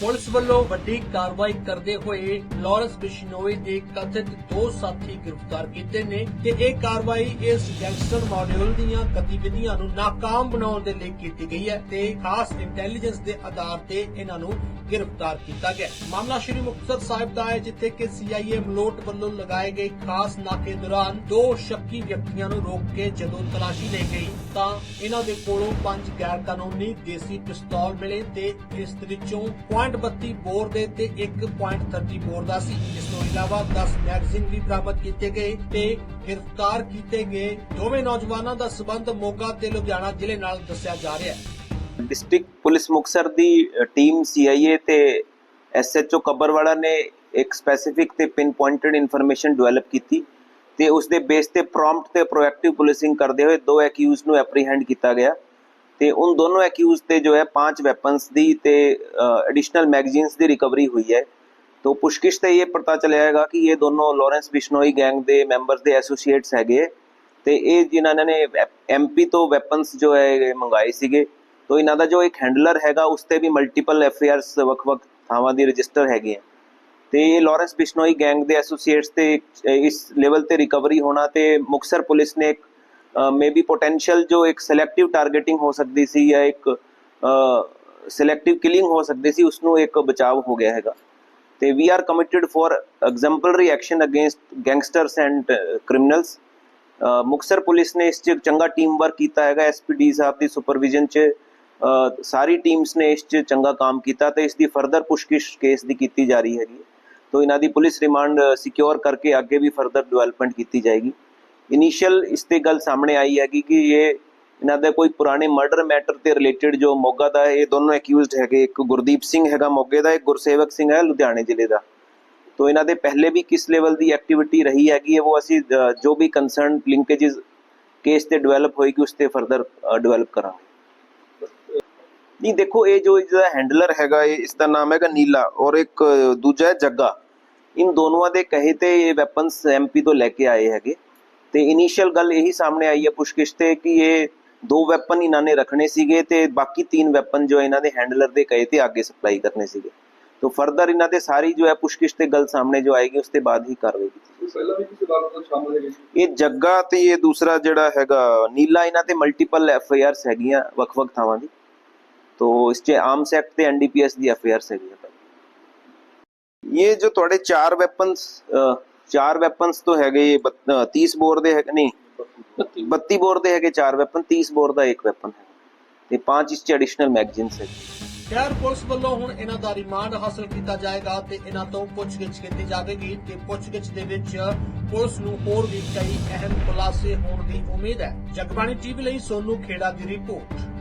Police ਵੱਲੋਂ ਵੱਡੀ ਕਾਰਵਾਈ ਕਰਦੇ ਹੋਏ ਲਾਰੈਂਸ ਬਿਸ਼ਨੋਈ ਦੇ ਕਥਿਤ ਦੋ ਸਾਥੀ ਗ੍ਰਿਫਤਾਰ ਕੀਤੇ ਨੇ ਤੇ ਇਹ ਕਾਰਵਾਈ ਇਸ ਗੈਂਗਸਟਰ ਮਾਡਿਊਲ ਦੀਆਂ ਗਤੀਵਿਧੀਆਂ ਨੂੰ ਨਾਕਾਮ ਬਣਾਉਣ ਦੇ ਲਈ ਕੀਤੀ ਗਈ ਹੈ ਤੇ ਖਾਸ ਇੰਟੈਲੀਜੈਂਸ ਦੇ ਆਧਾਰ ਤੇ ਇਹਨਾਂ ਨੂੰ ਗ੍ਰਿਫਤਾਰ ਕੀਤਾ ਗਿਆ। ਮਾਮਲਾ ਸ਼੍ਰੀ ਮੁਕਤਸਰ ਸਾਹਿਬ ਦਾ ਹੈ, ਜਿੱਥੇ ਕਿ ਸੀਆਈਏ ਮਲੋਟ ਵੱਲੋਂ ਲਗਾਏ ਗਏ ਖਾਸ ਨਾਕੇ ਦੌਰਾਨ ਦੋ ਸ਼ੱਕੀ ਵਿਅਕਤੀਆਂ ਨੂੰ ਰੋਕ ਕੇ ਜਦੋਂ ਤਲਾਸ਼ੀ ਲਈ ਗਈ, ਤਾਂ ਇਹਨਾਂ ਦੇ ਕੋਲੋਂ ਪੰਜ ਗੈਰ ਕਾਨੂੰਨੀ ਦੇਸੀ ਪਿਸਤੌਲ ਮਿਲੇ ਤੇ ਇਸ ਦੇ ਵਿੱਚੋਂ .32 ਬੋਰ ਦੇ ਤੇ 1.30 ਬੋਰ ਦਾ ਸੀ। ਇਸ ਤੋਂ ਇਲਾਵਾ 10 ਮੈਗਜ਼ੀਨ ਵੀ ਬਰਾਮਦ ਕੀਤੇ ਗਏ ਤੇ ਗ੍ਰਿਫਤਾਰ ਕੀਤੇ ਗਏ ਦੋਵੇਂ ਨੌਜਵਾਨਾਂ ਦਾ ਸਬੰਧ ਮੋਗਾ ਤੇ ਲੁਧਿਆਣਾ ਜ਼ਿਲ੍ਹੇ ਨਾਲ ਦੱਸਿਆ ਜਾ ਰਿਹਾ ਹੈ। ਡਿਸਟ੍ਰਿਕਟ ਪੁਲਿਸ ਮੁਕਸਰ ਦੀ ਅ, ਟੀਮ ਸੀਆਈਏ ਤੇ ਐਸਐਚਓ ਕੱਬਰਵਾਲਾ ਨੇ ਇੱਕ ਸਪੈਸੀਫਿਕ ਤੇ ਪਿਨ ਪੁਆਇੰਟਡ ਇਨਫੋਰਮੇਸ਼ਨ ਡਿਵੈਲਪ ਕੀਤੀ ਤੇ ਉਸ ਦੇ ਬੇਸ ਤੇ ਪ੍ਰੌਮਪਟ ਤੇ ਪ੍ਰੋਐਕਟਿਵ ਪੁਲਿਸਿੰਗ ਕਰਦੇ ਹੋਏ ਦੋ ਐਕਿਊਜ਼ ਨੂੰ ਐਪਰੀਹੈਂਡ ਕੀਤਾ ਗਿਆ ਤੇ ਉਨ ਦੋਨੋਂ ਐਕਿਊਜ਼ ਤੇ ਜੋ ਹੈ ਪੰਜ ਵੈਪਨਸ ਦੀ ਤੇ ਐਡੀਸ਼ਨਲ ਮੈਗਜ਼ੀਨਸ ਦੀ ਰਿਕਵਰੀ ਹੋਈ ਹੈ तो पुष्किश से ये पता चलेगा कि ये दोनों लॉरेंस बिश्नोई गैंग ਦੇ ਮੈਂਬਰਸ ਦੇ ਐਸੋਸੀਏਟਸ ਹੈਗੇ ਤੇ ਇਹ ਜਿਨ੍ਹਾਂ ਨੇ ਐਮਪੀ ਤੋਂ ਵੈਪਨਸ ਜੋ ਹੈ ਇਹ ਮੰਗਾਏ ਸੀਗੇ ਤੋਂ ਇਹਨਾਂ ਦਾ ਜੋ ਇੱਕ ਹੈਂਡਲਰ ਹੈਗਾ, ਉਸ ਤੇ ਵੀ ਮਲਟੀਪਲ ਐਫਆਈਆਰਸ ਵੱਖ-ਵੱਖ ਥਾਵਾਂ ਦੀ ਰਜਿਸਟਰ ਹੈਗੇ ਆ। ਤੇ ਇਹ ਲਾਰੈਂਸ ਬਿਸ਼ਨੋਈ ਗੈਂਗ ਦੇ ਐਸੋਸੀਏਟਸ ਤੇ ਇਸ ਲੈਵਲ ਤੇ ਰਿਕਵਰੀ ਹੋਣਾ ਤੇ ਮੁਕਸਰ ਪੁਲਿਸ ਨੇ ਇੱਕ ਮੇਬੀ ਪੋਟੈਂਸ਼ੀਅਲ ਜੋ ਇੱਕ ਸਿਲੈਕਟਿਵ ਟਾਰਗੇਟਿੰਗ ਹੋ ਸਕਦੀ ਸੀ ਜਾਂ ਇੱਕ ਸਿਲੈਕਟਿਵ ਕਿਲਿੰਗ ਹੋ ਸਕਦੀ ਸੀ ਉਸ ਨੂੰ ਇੱਕ ਬਚਾਅ ਹੋ ਗਿਆ ਹੈਗਾ। ਤੇ we are committed for exemplary action against gangsters and criminals Muktsar police ਨੇ ਇਸ 'ਚ ਚੰਗਾ ਟੀਮ ਵਰਕ ਕੀਤਾ ਹੈਗਾ ਐਸਪੀਡੀ ਸਾਹਿਬ ਦੀ ਸੁਪਰਵਿਜ਼ਨ 'ਚ। ਸਾਰੀ ਟੀਮਸ ਨੇ ਇਸ 'ਚ ਚੰਗਾ ਕੰਮ ਕੀਤਾ ਤੇ ਇਸ ਦੀ ਫਰਦਰ ਪੁਸ਼ਕਿਸ਼ ਕੇਸ ਦੀ ਕੀਤੀ ਜਾ ਰਹੀ ਹੈਗੀ ਤੋ ਇਹਨਾਂ ਦੀ ਪੁਲਿਸ ਰਿਮਾਂਡ ਸਿਕਿਉਰ ਕਰਕੇ ਅੱਗੇ ਵੀ ਫਰਦਰ ਡਿਵੈਲਪਮੈਂਟ ਕੀਤੀ ਜਾਏਗੀ। ਇਨੀਸ਼ੀਅਲ ਇਸ ਤੇ ਗੱਲ ਸਾਹਮਣੇ ਆਈ ਹੈਗੀ ਕਿ ਇਹ ਇਹਨਾਂ ਦਾ ਕੋਈ ਪੁਰਾਣੇ ਮਰਡਰ ਮੈਟਰ ਤੇ ਰਿਲੇਟਡ ਜੋ ਮੋਗਾ ਦਾ ਇਹ ਦੋਨੋਂ ਅਕਿਊਜ਼ਡ ਹੈਗੇ। ਇੱਕ ਗੁਰਦੀਪ ਸਿੰਘ ਹੈਗਾ ਮੋਗੇ ਦਾ, ਇੱਕ ਗੁਰਸੇਵਕ ਸਿੰਘ ਹੈ ਲੁਧਿਆਣੇ ਜ਼ਿਲ੍ਹੇ ਦਾ। ਤੋ ਇਹਨਾਂ ਦੇ ਪਹਿਲੇ ਵੀ ਕਿਸ ਲੈਵਲ ਦੀ ਐਕਟੀਵਿਟੀ ਰਹੀ ਹੈਗੀ ਹੈ, ਉਹ ਅਸੀਂ ਜੋ ਵੀ ਕੰਸਰਨ ਲਿੰਕੇजेस ਕੇਸ ਤੇ ਡਿਵੈਲਪ ਹੋਏਗੀ, ਉਸ ਤੇ ਫਰਦਰ ਡਿਵੈਲਪ ਕਰਾਂਗੇ। ਨਹੀਂ ਦੇਖੋ ਇਹ ਜੋ ਇਹਦਾ ਹੈਂਡਲਰ ਹੈਗਾ ਇਹ ਇਸ ਦਾ ਨਾਮ ਹੈਗਾ ਨੀਲਾ ਔਰ ਇੱਕ ਅ, ਦੂਜਾ ਹੈ ਜੱਗਾ ਇਨ ਦੋਨੋਂ ਦੇ ਕਹੇ ਤੇ ਇਹ ਵੈਪਨਸ ਐਮਪੀ ਤੋਂ ਲੈ ਕੇ ਆਏ ਹੈਗੇ ਤੇ ਇਨੀਸ਼ੀਅਲ ਗੱਲ ਇਹੀ ਸਾਹਮਣੇ ਆਈ ਹੈ ਪੁਸ਼ਕਿਸ਼ ਤੇ ਕਿ ਇਹ ਦੋ ਵੈਪਨ ਇਹਨਾਂ ਨੇ ਰੱਖਣੇ ਸੀਗੇ ਤੇ ਬਾਕੀ ਤਿੰਨ ਵੈਪਨ ਜੋ ਇਹਨਾਂ ਦੇ ਹੈਂਡਲਰ ਦੇ ਕਹੇ ਤੇ ਅੱਗੇ ਸਪਲਾਈ ਕਰਨੇ ਸੀਗੇ तो फर्दर ਇਹਨਾਂ ਤੇ ਸਾਰੀ ਜੋ ਹੈ ਪੁਸ਼ਕਿਸ਼ ਤੇ ਗੱਲ ਸਾਹਮਣੇ ਜੋ ਆਏਗੀ ਉਸ ਤੇ ਬਾਅਦ ਹੀ ਕਾਰਵਾਈ ਕੀਤੀ ਪਹਿਲਾਂ ਵੀ ਕਿਸੇ ਵਾਰ ਸ਼ਾਮਲ ਹੈਗੇ ਸੀ ਇਹ ਜੱਗਾ ਤੇ ਇਹ ਦੂਸਰਾ ਜਿਹੜਾ ਹੈਗਾ ਨੀਲਾ ਇਹਨਾਂ ਤੇ ਤੋ ਇਸ 'ਚ ਆਰਮਸ ਐਕਟ ਤੇ ਐਨਡੀਪੀਐਸ ਦੀ ਐਫ ਹੈਗੀਆਂ ਇਹ ਜੋ ਤੁਹਾਡੇ ਚਾਰ ਵੈਪਨਸ ਚਾਰ ਵੈਪਨਸ ਤੋਂ ਹੈਗੇ 30 ਬੋਰ ਦੇ ਹੈਗੇ ਨਹੀਂ 32 ਬੋਰ ਦੇ ਹੈਗੇ ਚਾਰ ਵੈਪਨ 30 ਬੋਰ ਦਾ ਇੱਕ ਵੈਪਨ ਹੈ ਤੇ ਪੰਜ ਇਸ 'ਚ ਐਡੀਸ਼ਨਲ ਮੈਗਜ਼ੀਨਸ ਹੈ ਸ਼ਹਿਰ ਪੁਲਿਸ ਵੱਲੋਂ ਹੁਣ ਇਹਨਾਂ ਦਾ ਰਿਮਾਂਡ ਹਾਸਲ ਕੀਤਾ ਜਾਏਗਾ ਤੇ ਇਹਨਾਂ ਤੋਂ ਪੁੱਛਗਿੱਛ ਕੀਤੀ ਜਾਵੇਗੀ ਤੇ ਪੁੱਛਗਿੱਛ ਦੇ ਵਿੱਚ ਪੁਲਿਸ ਨੂੰ ਹੋਰ ਵੀ ਕਈ ਅਹਿਮ ਖੁਲਾਸੇ ਹੋਣ ਦੀ ਉਮੀਦ ਹੈ ਜਗਬਾਣੀ ਟੀਵੀ ਲਈ ਸੋਨੂ ਖੇੜਾ ਦੀ ਰਿਪੋਰਟ